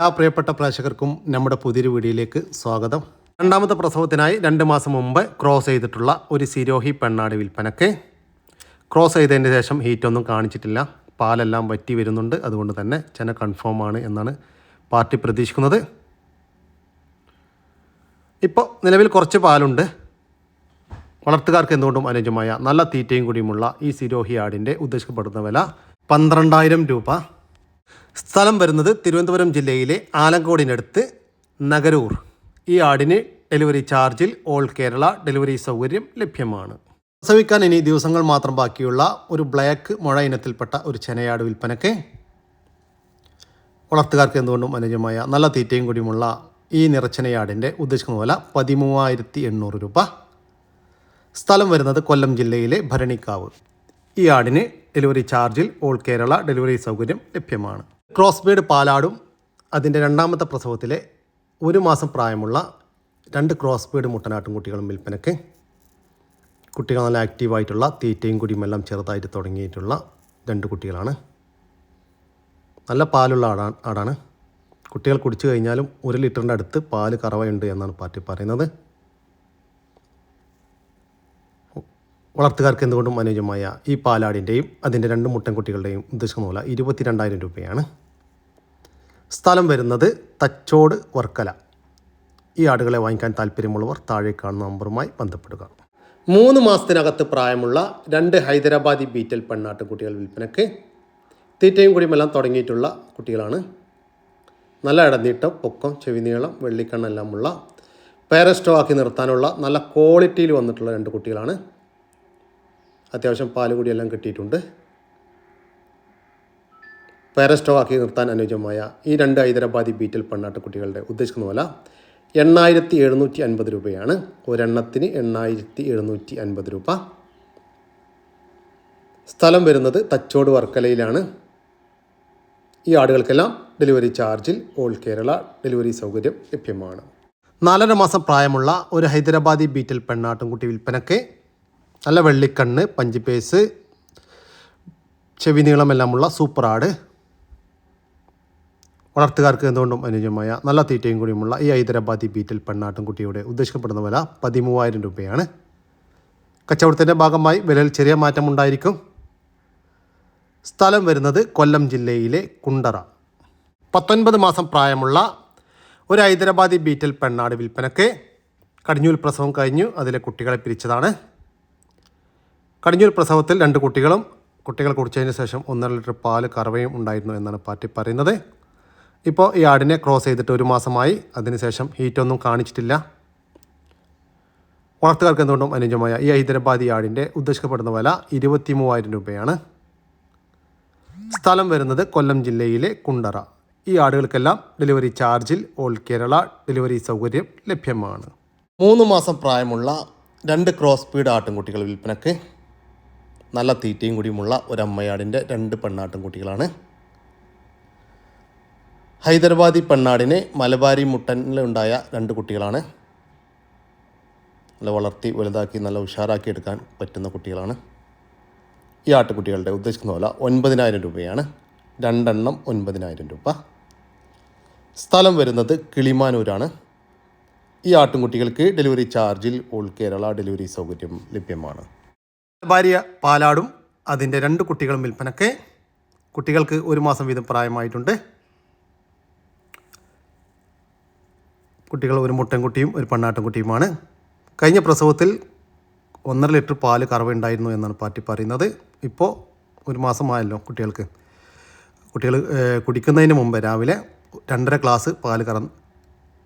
എല്ലാ പ്രിയപ്പെട്ട പ്രേക്ഷകർക്കും നമ്മുടെ പുതിയൊരു വീഡിയോയിലേക്ക് സ്വാഗതം. രണ്ടാമത്തെ പ്രസവത്തിനായി രണ്ട് മാസം മുമ്പ് ക്രോസ് ചെയ്തിട്ടുള്ള ഒരു സിരോഹി പെണ്ണാട് വിൽപ്പനക്ക്. ക്രോസ് ചെയ്തതിന് ശേഷം ഹീറ്റൊന്നും കാണിച്ചിട്ടില്ല. പാലെല്ലാം വറ്റി വരുന്നുണ്ട്. അതുകൊണ്ട് തന്നെ ചെന കൺഫേം ആണ് എന്നാണ് പാർട്ടി പ്രതീക്ഷിക്കുന്നത്. ഇപ്പോൾ നിലവിൽ കുറച്ച് പാലുണ്ട്. വളർത്തുകാർക്ക് എന്തുകൊണ്ടും അനുയോജ്യമായ നല്ല തീറ്റയും കൂടിയുമുള്ള ഈ സിരോഹി ആടിന്റെ ഉദ്ദേശിക്കപ്പെടുന്ന വില പന്ത്രണ്ടായിരം രൂപ. സ്ഥലം വരുന്നത് തിരുവനന്തപുരം ജില്ലയിലെ ആലങ്കോടിനടുത്ത് നഗരൂർ. ഈ ആടിന് ഡെലിവറി ചാർജിൽ ഓൾ കേരള ഡെലിവറി സൗകര്യം ലഭ്യമാണ്. പ്രസവിക്കാൻ ഇനി ദിവസങ്ങൾ മാത്രം ബാക്കിയുള്ള ഒരു ബ്ലാക്ക് മുഴ ഇനത്തിൽപ്പെട്ട ഒരു ചെനയാട് വിൽപ്പനയ്ക്ക് വളർത്തുകാർക്ക് എന്തുകൊണ്ടും അനുജമായ നല്ല തീറ്റയും കൂടിയുമുള്ള ഈ നിറച്ചനയാടിന്റെ ഉദ്ദേശിക്കുന്ന വില പതിമൂവായിരത്തി എണ്ണൂറ് രൂപ. സ്ഥലം വരുന്നത് കൊല്ലം ജില്ലയിലെ ഭരണിക്കാവ്. ഈ ആടിന് ഡെലിവറി ചാർജിൽ ഓൾ കേരള ഡെലിവറി സൗകര്യം ലഭ്യമാണ്. ക്രോസ് പാലാടും അതിന്റെ രണ്ടാമത്തെ പ്രസവത്തിലെ ഒരു മാസം പ്രായമുള്ള രണ്ട് ക്രോസ് ബീഡ് മുട്ടനാട്ടും കുട്ടികളും വിൽപ്പനയ്ക്ക്. കുട്ടികൾ നല്ല ആക്റ്റീവായിട്ടുള്ള തീറ്റയും കുടിയുമെല്ലാം ചെറുതായിട്ട് തുടങ്ങിയിട്ടുള്ള രണ്ട് കുട്ടികളാണ്. നല്ല പാലുള്ള ആടാണ് ആടാണ്. കുട്ടികൾ കുടിച്ചു കഴിഞ്ഞാലും ഒരു ലിറ്ററിന്റെ അടുത്ത് പാൽ കറവയുണ്ട് എന്നാണ് പാർട്ടി പറയുന്നത്. വളർത്തുകാർക്ക് എന്തുകൊണ്ടും അനുയോജ്യമായ ഈ പാലാടിന്റെയും അതിന്റെ രണ്ട് മുട്ടൻകുട്ടികളുടെയും ഉദ്ദേശിക്കുന്ന പോലെ ഇരുപത്തിരണ്ടായിരം രൂപയാണ്. സ്ഥലം വരുന്നത് തച്ചോട് വർക്കല. ഈ ആടുകളെ വാങ്ങിക്കാൻ താല്പര്യമുള്ളവർ താഴെ കാണുന്ന നമ്പറുമായി ബന്ധപ്പെടുക. മൂന്ന് മാസത്തിനകത്ത് പ്രായമുള്ള രണ്ട് ഹൈദരാബാദി ബീറ്റൽ പെണ്ണാട്ടുകുട്ടികൾ വിൽപ്പനയ്ക്ക് തീറ്റയും കുടിയുമെല്ലാം തുടങ്ങിയിട്ടുള്ള കുട്ടികളാണ്. നല്ല ഇടനീട്ടം പൊക്കം ചെവിനീളം വെള്ളിക്കണ്ണെല്ലാമുള്ള പേരസ്റ്റോ ആക്കി നിർത്താനുള്ള നല്ല ക്വാളിറ്റിയിൽ വന്നിട്ടുള്ള രണ്ട് കുട്ടികളാണ്. അത്യാവശ്യം പാൽ കൂടിയെല്ലാം കിട്ടിയിട്ടുണ്ട്. പാരസ്റ്റോ ആക്കി നിർത്താൻ അനുയോജ്യമായ ഈ രണ്ട് ഹൈദരാബാദി ബീറ്റൽ പെണ്ണാട്ടുകുട്ടികളുടെ ഉദ്ദേശിക്കുന്ന പോലെ എണ്ണായിരത്തി എഴുന്നൂറ്റി അൻപത് രൂപയാണ്. ഒരെണ്ണത്തിന് എണ്ണായിരത്തി എഴുന്നൂറ്റി അൻപത് രൂപ. സ്ഥലം വരുന്നത് തച്ചോട് വർക്കലയിലാണ്. ഈ ആടുകൾക്കെല്ലാം ഡെലിവറി ചാർജിൽ ഓൾ കേരള ഡെലിവറി സൗകര്യം ലഭ്യമാണ്. നാലര മാസം പ്രായമുള്ള ഒരു ഹൈദരാബാദി ബീറ്റൽ പെണ്ണാട്ടുംകുട്ടി വിൽപ്പനയ്ക്ക് നല്ല വെള്ളിക്കണ്ണ് പഞ്ചിപ്പേസ് ചെവി നീളമെല്ലാമുള്ള സൂപ്പർ ആട് വളർത്തുകാർക്ക് എന്തുകൊണ്ടും അനുയോജ്യമായ നല്ല തീറ്റയും കൂടിയുമുള്ള ഈ ഹൈദരാബാദി ബീറ്റിൽ പെണ്ണാട്ടും കുട്ടിയുടെ ഉദ്ദേശിക്കപ്പെടുന്ന വില പതിമൂവായിരം രൂപയാണ്. കച്ചവടത്തിന്റെ ഭാഗമായി വിലയിൽ ചെറിയ മാറ്റമുണ്ടായിരിക്കും സ്ഥലം വരുന്നത് കൊല്ലം ജില്ലയിലെ കുണ്ടറ. പത്തൊൻപത് മാസം പ്രായമുള്ള ഒരു ഹൈദരാബാദി ബീറ്റൽ പെണ്ണാട് വിൽപ്പനക്ക് കടിഞ്ഞൂൽ പ്രസവം കഴിഞ്ഞു. അതിലെ കുട്ടികളെ പിരിച്ചതാണ്. കടിഞ്ഞൂൽ പ്രസവത്തിൽ രണ്ട് കുട്ടികളും കുട്ടികൾ കുടിച്ചതിന് ശേഷം ഒന്നര ലിറ്റർ പാൽ കറവയും ഉണ്ടായിരുന്നു എന്നാണ് പാർട്ടി പറയുന്നത്. ഇപ്പോൾ ഈ ആടിനെ ക്രോസ് ചെയ്തിട്ട് ഒരു മാസമായി അതിനുശേഷം ഹീറ്റൊന്നും കാണിച്ചിട്ടില്ല. വളർത്തുകാർക്ക് എന്തുകൊണ്ടും അനുയോജ്യമായ ഈ ഹൈദരാബാദി ആടിന്റെ ഉദ്ദേശിക്കപ്പെടുന്ന വില ഇരുപത്തി മൂവായിരം രൂപയാണ്. സ്ഥലം വരുന്നത് കൊല്ലം ജില്ലയിലെ കുണ്ടറ. ഈ ആടുകൾക്കെല്ലാം ഡെലിവറി ചാർജിൽ ഓൾ കേരള ഡെലിവറി സൗകര്യം ലഭ്യമാണ്. മൂന്ന് മാസം പ്രായമുള്ള രണ്ട് ക്രോസ് സ്പീഡ് ആട്ടിൻകുട്ടികൾ വിൽപ്പനയ്ക്ക് നല്ല തീറ്റയും കൂടിയുമുള്ള ഒരമ്മയാടിന്റെ രണ്ട് പെണ്ണാട്ടും കുട്ടികളാണ്. ഹൈദരാബാദി പെണ്ണാടിന് മലബാരി മുട്ടനിലുണ്ടായ രണ്ട് കുട്ടികളാണ്. നല്ല വളർത്തി വലുതാക്കി നല്ല ഉഷാറാക്കി എടുക്കാൻ പറ്റുന്ന കുട്ടികളാണ്. ഈ ആട്ടുകുട്ടികളുടെ ഉദ്ദേശിക്കുന്ന പോലെ ഒൻപതിനായിരം രൂപയാണ്. രണ്ടെണ്ണം ഒൻപതിനായിരം രൂപ. സ്ഥലം വരുന്നത് കിളിമാനൂരാണ്. ഈ ആട്ടുംകുട്ടികൾക്ക് ഡെലിവറി ചാർജിൽ ഓൾ കേരള ഡെലിവറി സൗകര്യം ലഭ്യമാണ്. ഭാര്യ പാലാടും അതിന്റെ രണ്ട് കുട്ടികളും വിൽപ്പനക്കെ. കുട്ടികൾക്ക് ഒരു മാസം വീതം പ്രായമായിട്ടുണ്ട്. കുട്ടികൾ ഒരു മുട്ടൻകുട്ടിയും ഒരു പെണ്ണാട്ടുംകുട്ടിയുമാണ്. കഴിഞ്ഞ പ്രസവത്തിൽ ഒന്നര ലിറ്റർ പാൽ കറവുണ്ടായിരുന്നു എന്നാണ് പാർട്ടി പറയുന്നത്. ഇപ്പോൾ ഒരു മാസമായല്ലോ കുട്ടികൾക്ക്. കുട്ടികൾ കുടിക്കുന്നതിന് മുമ്പ് രാവിലെ രണ്ടര ഗ്ലാസ് പാൽ കറ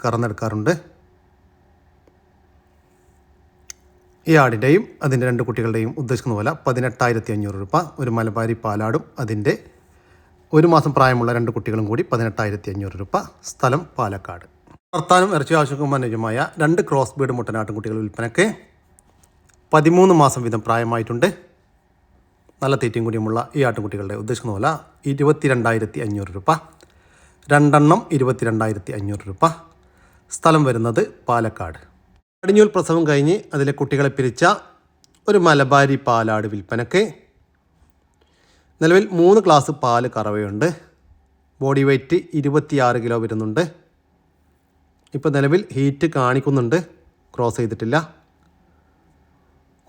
കറന്നെടുക്കാറുണ്ട്. ഈ ആടിന്റെയും അതിന്റെ രണ്ട് കുട്ടികളുടെയും ഉദ്ദേശിക്കുന്ന പോലെ പതിനെട്ടായിരത്തി അഞ്ഞൂറ് രൂപ. ഒരു മലബാരി പാലാടും അതിന്റെ ഒരു മാസം പ്രായമുള്ള രണ്ട് കുട്ടികളും കൂടി പതിനെട്ടായിരത്തി അഞ്ഞൂറ് രൂപ. സ്ഥലം പാലക്കാട്. വളർത്താനും ഇറച്ചി ആവശ്യക്കും അനുജമായ രണ്ട് ക്രോസ് ബീഡ് മുട്ടനാട്ടും കുട്ടികൾ വിൽപ്പനയ്ക്ക് പതിമൂന്ന് മാസം വീതം പ്രായമായിട്ടുണ്ട്. നല്ല തീറ്റയും കൂടിയുമുള്ള ഈ ആട്ടുംകുട്ടികളുടെ ഉദ്ദേശിക്കുന്ന വില ഇരുപത്തിരണ്ടായിരത്തി അഞ്ഞൂറ് രൂപ. രണ്ടെണ്ണം ഇരുപത്തിരണ്ടായിരത്തി അഞ്ഞൂറ് രൂപ. സ്ഥലം വരുന്നത് പാലക്കാട്. കടിഞ്ഞൂൽ പ്രസവം കഴിഞ്ഞ് അതിലെ കുട്ടികളെ പിരിച്ച ഒരു മലബാരി പാലാട് വിൽപ്പനക്ക് നിലവിൽ മൂന്ന് ക്ലാസ് പാൽ കറവയുണ്ട്. ബോഡി വെയ്റ്റ് ഇരുപത്തിയാറ് കിലോ വരുന്നുണ്ട്. ഇപ്പോൾ നിലവിൽ ഹീറ്റ് കാണിക്കുന്നുണ്ട്. ക്രോസ് ചെയ്തിട്ടില്ല.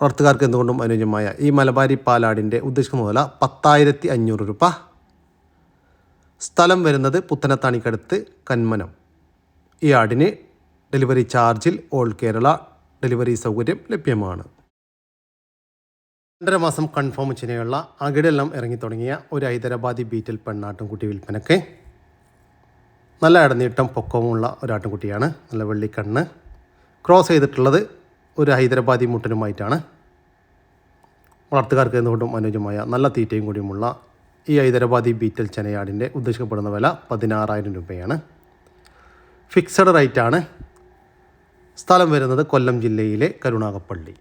വളർത്തുകാർക്ക് എന്തുകൊണ്ടും അനുയോജ്യമായ ഈ മലബാരി പാലാടിന്റെ ഉദ്ദേശിക്കുന്ന മുതല പത്തായിരത്തി അഞ്ഞൂറ് രൂപ. സ്ഥലം വരുന്നത് പുത്തനത്താണിക്കടുത്ത് കന്മനം. ഈ ആടിന് ഡെലിവറി ചാർജിൽ ഓൾ കേരള ഡെലിവറി സൗകര്യം ലഭ്യമാണ്. രണ്ടര മാസം കൺഫേം ചെയ്യാനുള്ള അകിടെല്ലാം ഇറങ്ങി തുടങ്ങിയ ഒരു ഹൈദരാബാദി ബീറ്റിൽ പെണ്ണാട്ടുംകുട്ടി വിൽപ്പനക്ക് നല്ല ഇടനീട്ടം പൊക്കവുമുള്ള ഒരു ആട്ടുംകുട്ടിയാണ്. നല്ല വെള്ളിക്കണ്ണ് ക്രോസ് ചെയ്തിട്ടുള്ളത് ഒരു ഹൈദരാബാദി മുട്ടനുമായിട്ടാണ്. വളർത്തുകാർക്ക് എന്തുകൊണ്ടും അനുയോജ്യമായ നല്ല തീറ്റയും കൂടിയുമുള്ള ഈ ഹൈദരാബാദി ബീറ്റൽ ചെനയാടിന്റെ ഉദ്ദേശിക്കപ്പെടുന്ന വില പതിനാറായിരം രൂപയാണ്. ഫിക്സഡ് റേറ്റാണ്. സ്ഥലം വരുന്നത് കൊല്ലം ജില്ലയിലെ കരുണാകപ്പള്ളി.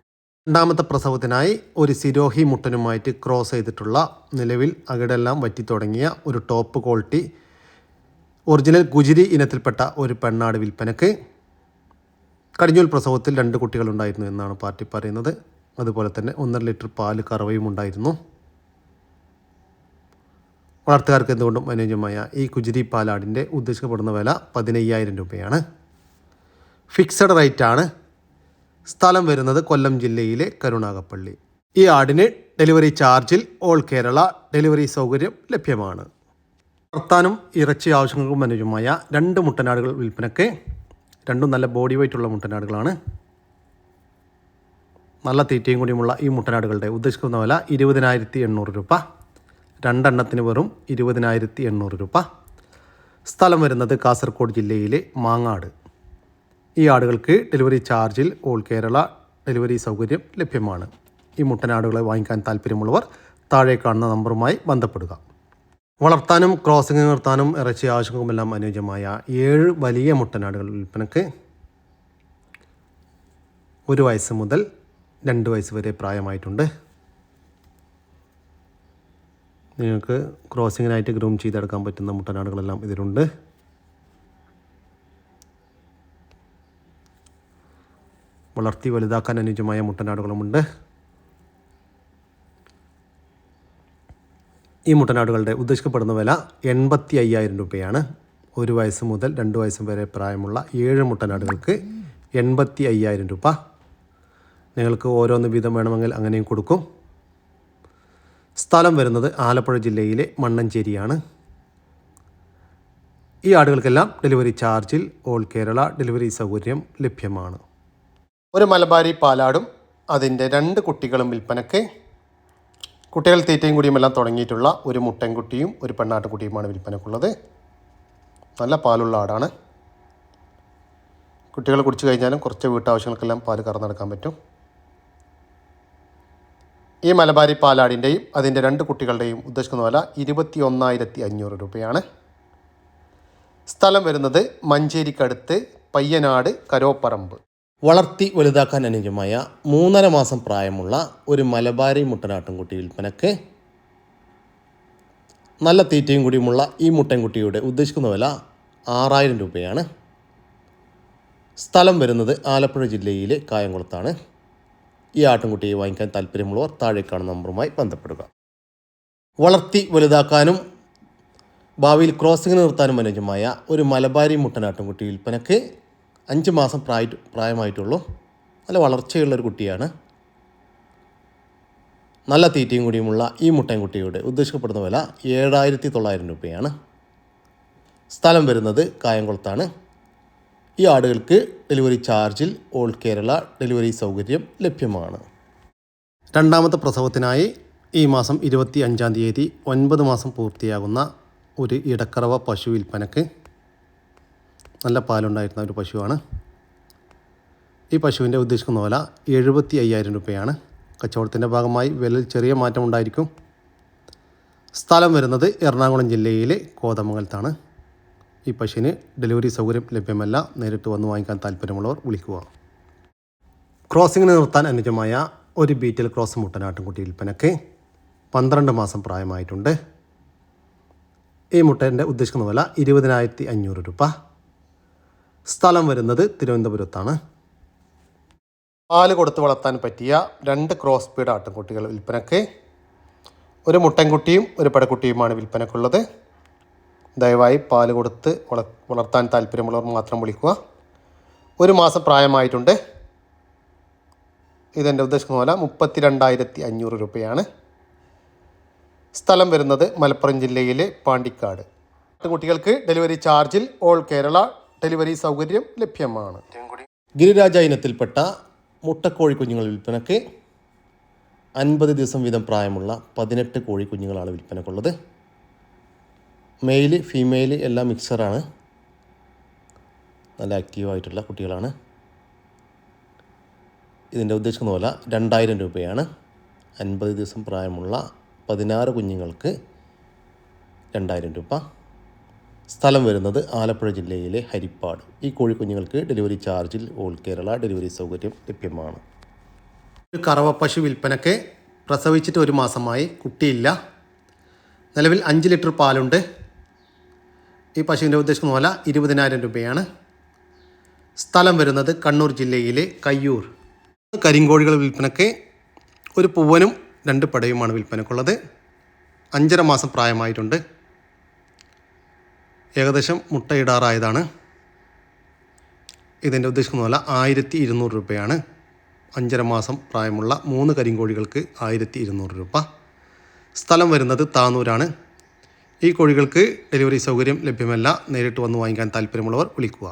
രണ്ടാമത്തെ പ്രസവത്തിനായി ഒരു സിരോഹി മുട്ടനുമായിട്ട് ക്രോസ് ചെയ്തിട്ടുള്ള നിലവിൽ അകിടെല്ലാം വറ്റി തുടങ്ങിയ ഒരു ടോപ്പ് ക്വാളിറ്റി ഒറിജിനൽ ഗുജിരി ഇനത്തിൽപ്പെട്ട ഒരു പെണ്ണാട് വിൽപ്പനക്ക് കടിഞ്ഞൂൽ പ്രസവത്തിൽ രണ്ട് കുട്ടികളുണ്ടായിരുന്നു എന്നാണ് പാർട്ടി പറയുന്നത്. അതുപോലെ തന്നെ ഒന്നര ലിറ്റർ പാൽ കറവയും ഉണ്ടായിരുന്നു. വളർത്തുകാർക്ക് എന്തുകൊണ്ടും അനുയോജ്യമായ ഈ കുജിരി പാലാടിന്റെ ഉദ്ദേശിക്കപ്പെടുന്ന വില പതിനയ്യായിരം രൂപയാണ്. ഫിക്സഡ് റേറ്റ് ആണ് സ്ഥലം വരുന്നത് കൊല്ലം ജില്ലയിലെ കരുണാകപ്പള്ളി. ഈ ആടിന് ഡെലിവറി ചാർജിൽ ഓൾ കേരള ഡെലിവറി സൗകര്യം ലഭ്യമാണ്. വളർത്താനും ഇറച്ചി ആവശ്യങ്ങൾക്കും അനുജമായ രണ്ട് മുട്ടനാടുകൾ വിൽപ്പനയ്ക്ക് രണ്ടും നല്ല ബോഡി വെയിറ്റ് ഉള്ള മുട്ടനാടുകളാണ്. നല്ല തീറ്റയും കൂടിയുമുള്ള ഈ മുട്ടനാടുകളുടെ ഉദ്ദേശിക്കുന്ന വില ഇരുപതിനായിരത്തി എണ്ണൂറ് രൂപ. രണ്ടെണ്ണത്തിന് വെറും ഇരുപതിനായിരത്തി എണ്ണൂറ് രൂപ. സ്ഥലം വരുന്നത് കാസർഗോഡ് ജില്ലയിലെ മാങ്ങാട്. ഈ ആടുകൾക്ക് ഡെലിവറി ചാർജിൽ ഓൾ കേരള ഡെലിവറി സൗകര്യം ലഭ്യമാണ്. ഈ മുട്ടനാടുകളെ വാങ്ങിക്കാൻ താല്പര്യമുള്ളവർ താഴെ കാണുന്ന നമ്പറുമായി ബന്ധപ്പെടുക. വളർത്താനും ക്രോസിംഗ് നിർത്താനും ഇറച്ചി ആവശ്യങ്ങൾക്കുമെല്ലാം അനുയോജ്യമായ ഏഴ് വലിയ മുട്ടനാടുകൾ വിൽപ്പനക്ക് ഒരു വയസ്സ് മുതൽ രണ്ട് വയസ്സ് വരെ പ്രായമായിട്ടുണ്ട്. നിങ്ങൾക്ക് ക്രോസിങ്ങിനായിട്ട് ഗ്രൂം ചെയ്തെടുക്കാൻ പറ്റുന്ന മുട്ടനാടുകളെല്ലാം ഇതിലുണ്ട്. വളർത്തി വലുതാക്കാൻ അനുയോജ്യമായ മുട്ടനാടുകളുമുണ്ട്. ഈ മുട്ടനാടുകളുടെ ഉദ്ദേശിക്കപ്പെടുന്ന വില എൺപത്തി അയ്യായിരം രൂപയാണ്. ഒരു വയസ്സ് മുതൽ രണ്ട് വയസ്സ് വരെ പ്രായമുള്ള ഏഴ് മുട്ടനാടുകൾക്ക് എൺപത്തി അയ്യായിരം രൂപ. നിങ്ങൾക്ക് ഓരോന്ന് വീതം വേണമെങ്കിൽ അങ്ങനെയും കൊടുക്കും. സ്ഥലം വരുന്നത് ആലപ്പുഴ ജില്ലയിലെ മണ്ണഞ്ചേരിയാണ്. ഈ ആടുകൾക്കെല്ലാം ഡെലിവറി ചാർജിൽ ഓൾ കേരള ഡെലിവറി സൗകര്യം ലഭ്യമാണ്. ഒരു മലബാരി പാലാടും അതിന്റെ രണ്ട് കുട്ടികളും വിൽപ്പനയ്ക്ക്. കുട്ടികൾ തീറ്റയും കുടിയും എല്ലാം തുടങ്ങിയിട്ടുള്ള ഒരു മുട്ടൻകുട്ടിയും ഒരു പെണ്ണാട്ടുകുട്ടിയുമാണ് വിൽപ്പനക്കുള്ളത് നല്ല പാലുള്ള ആടാണ്. കുട്ടികൾ കുടിച്ചു കഴിഞ്ഞാലും കുറച്ച് വീട്ടാവശ്യങ്ങൾക്കെല്ലാം പാൽ കറന്നെടുക്കാൻ പറ്റും. ഈ മലബാരി പാലാടിന്റെയും അതിന്റെ രണ്ട് കുട്ടികളുടെയും ഉദ്ദേശിക്കുന്ന വില ഇരുപത്തി ഒന്നായിരത്തി അഞ്ഞൂറ് രൂപയാണ്. സ്ഥലം വരുന്നത് മഞ്ചേരിക്കടുത്ത് പയ്യനാട് കരോപ്പറമ്പ്. വളർത്തി വലുതാക്കാൻ അനുയോജ്യമായ മൂന്നര മാസം പ്രായമുള്ള ഒരു മലബാരി മുട്ടനാട്ടിൻകുട്ടി വിൽപ്പനക്ക് നല്ല തീറ്റയും കൂടിയുമുള്ള ഈ മുട്ടൻകുട്ടിയുടെ ഉദ്ദേശിക്കുന്ന വില ആറായിരം രൂപയാണ്. സ്ഥലം വരുന്നത് ആലപ്പുഴ ജില്ലയിലെ കായംകുളത്താണ്. ഈ ആട്ടിൻകുട്ടിയെ വാങ്ങിക്കാൻ താല്പര്യമുള്ളവർ താഴെ കാണുന്ന നമ്പറുമായി ബന്ധപ്പെടുക. വളർത്തി വലുതാക്കാനും ഭാവിയിൽ ക്രോസിംഗ് നിർത്താനും അനുയോജ്യമായ ഒരു മലബാരി മുട്ടനാട്ടിൻകുട്ടി വിൽപ്പനക്ക് അഞ്ച് മാസം പ്രായ പ്രായമായിട്ടുള്ളൂ. നല്ല വളർച്ചയുള്ള ഒരു കുട്ടിയാണ്. നല്ല തീറ്റയും കൂടിയുമുള്ള ഈ മുട്ടൻകുട്ടിയുടെ ഉദ്ദേശിക്കപ്പെടുന്ന വില ഏഴായിരത്തി തൊള്ളായിരം രൂപയാണ്. സ്ഥലം വരുന്നത് കായംകുളത്താണ്. ഈ ആടുകൾക്ക് ഡെലിവറി ചാർജിൽ ഓൾ കേരള ഡെലിവറി സൗകര്യം ലഭ്യമാണ്. രണ്ടാമത്തെ പ്രസവത്തിനായി ഈ മാസം ഇരുപത്തി അഞ്ചാം തീയതി ഒൻപത് മാസം പൂർത്തിയാകുന്ന ഒരു ഇടക്കറവ പശു വിൽപ്പനക്ക് നല്ല പാലുണ്ടായിരുന്ന ഒരു പശുവാണ്. ഈ പശുവിന്റെ ഉദ്ദേശിക്കുന്ന വില എഴുപത്തി അയ്യായിരം രൂപയാണ്. കച്ചവടത്തിന്റെ ഭാഗമായി വിലയിൽ ചെറിയ മാറ്റം ഉണ്ടായിരിക്കും സ്ഥലം വരുന്നത് എറണാകുളം ജില്ലയിലെ കോതമംഗലത്താണ്. ഈ പശുവിന് ഡെലിവറി സൗകര്യം ലഭ്യമല്ല. നേരിട്ട് വന്ന് വാങ്ങിക്കാൻ താല്പര്യമുള്ളവർ വിളിക്കുക. ക്രോസിങ്ങിന് നിർത്താൻ അനുജമായ ഒരു ബീറ്റിൽ ക്രോസ് മുട്ടനാട്ടുംകുട്ടി വിൽപ്പനക്ക് പന്ത്രണ്ട് മാസം പ്രായമായിട്ടുണ്ട്. ഈ മുട്ടേന്റെ ഉദ്ദേശിക്കുന്ന വില ഇരുപതിനായിരത്തി അഞ്ഞൂറ് രൂപ. സ്ഥലം വരുന്നത് തിരുവനന്തപുരത്താണ്. പാൽ കൊടുത്ത് വളർത്താൻ പറ്റിയ രണ്ട് ക്രോസ് പീഡ് ആട്ടിൻകുട്ടികൾ വിൽപ്പനക്ക്. ഒരു മുട്ടൻകുട്ടിയും ഒരു പടക്കുട്ടിയുമാണ് വിൽപ്പനക്കുള്ളത്. ദയവായി പാൽ കൊടുത്ത് വള വളർത്താൻ താല്പര്യമുള്ളവർ മാത്രം വിളിക്കുക. ഒരു മാസം പ്രായമായിട്ടുണ്ട്. ഇതെന്റെ ഉദ്ദേശിക്കുന്ന പോലെ മുപ്പത്തി രണ്ടായിരത്തി അഞ്ഞൂറ് രൂപയാണ്. സ്ഥലം വരുന്നത് മലപ്പുറം ജില്ലയിലെ പാണ്ടിക്കാട്. കുട്ടികൾക്ക് ഡെലിവറി ചാർജിൽ ഓൾ കേരള ഡെലിവറി സൗകര്യം ലഭ്യമാണ്. ഗിരിരാജ ഇനത്തിൽപ്പെട്ട മുട്ടക്കോഴി കുഞ്ഞുങ്ങൾ വിൽപ്പനയ്ക്ക് അൻപത് ദിവസം വീതം പ്രായമുള്ള പതിനെട്ട് കോഴി കുഞ്ഞുങ്ങളാണ് വിൽപ്പനക്കുള്ളത്. മെയിൽ ഫീമെയിൽ എല്ലാം മിക്സറാണ്. നല്ല ആക്റ്റീവായിട്ടുള്ള കുട്ടികളാണ്. ഇതിന്റെ ഉദ്ദേശിക്കുന്ന പോലെ രണ്ടായിരം രൂപയാണ്. അൻപത് ദിവസം പ്രായമുള്ള പതിനാറ് കുഞ്ഞുങ്ങൾക്ക് രണ്ടായിരം രൂപ. സ്ഥലം വരുന്നത് ആലപ്പുഴ ജില്ലയിലെ ഹരിപ്പാട്. ഈ കോഴിക്കുഞ്ഞുങ്ങൾക്ക് ഡെലിവറി ചാർജിൽ ഓൾ കേരള ഡെലിവറി സൗകര്യം ലഭ്യമാണ്. ഒരു കറവ പശു വിൽപ്പനയ്ക്ക് പ്രസവിച്ചിട്ട് ഒരു മാസമായി കുട്ടിയില്ല. നിലവിൽ അഞ്ച് ലിറ്റർ പാലുണ്ട്. ഈ പശുവിന്റെ ഉദ്ദേശിക്കുന്ന പോലെ ഇരുപതിനായിരം രൂപയാണ്. സ്ഥലം വരുന്നത് കണ്ണൂർ ജില്ലയിലെ കയ്യൂർ. കരിങ്കോഴികൾ വിൽപ്പനയ്ക്ക് ഒരു പൂവനും രണ്ട് പടയുമാണ് വിൽപ്പനക്കുള്ളത്. അഞ്ചര മാസം പ്രായമായിട്ടുണ്ട്. ഏകദേശം മുട്ടയിടാറായതാണ്. ഇതിന്റെ ഉദ്ദേശിക്കുന്നതല്ല ആയിരത്തി ഇരുന്നൂറ് രൂപയാണ്. അഞ്ചര മാസം പ്രായമുള്ള മൂന്ന് കരിങ്കോഴികൾക്ക് ആയിരത്തി ഇരുന്നൂറ് രൂപ. സ്ഥലം വരുന്നത് താനൂരാണ്. ഈ കോഴികൾക്ക് ഡെലിവറി സൗകര്യം ലഭ്യമല്ല. നേരിട്ട് വന്ന് വാങ്ങിക്കാൻ താല്പര്യമുള്ളവർ വിളിക്കുക.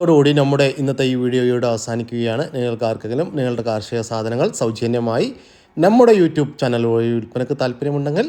അതോടുകൂടി നമ്മുടെ ഇന്നത്തെ ഈ വീഡിയോയോട് അവസാനിക്കുകയാണ്. നിങ്ങൾക്ക് ആർക്കെങ്കിലും നിങ്ങളുടെ കാർഷിക സാധനങ്ങൾ സൗജന്യമായി നമ്മുടെ യൂട്യൂബ് ചാനൽ വഴി വിൽപ്പനക്ക് താല്പര്യമുണ്ടെങ്കിൽ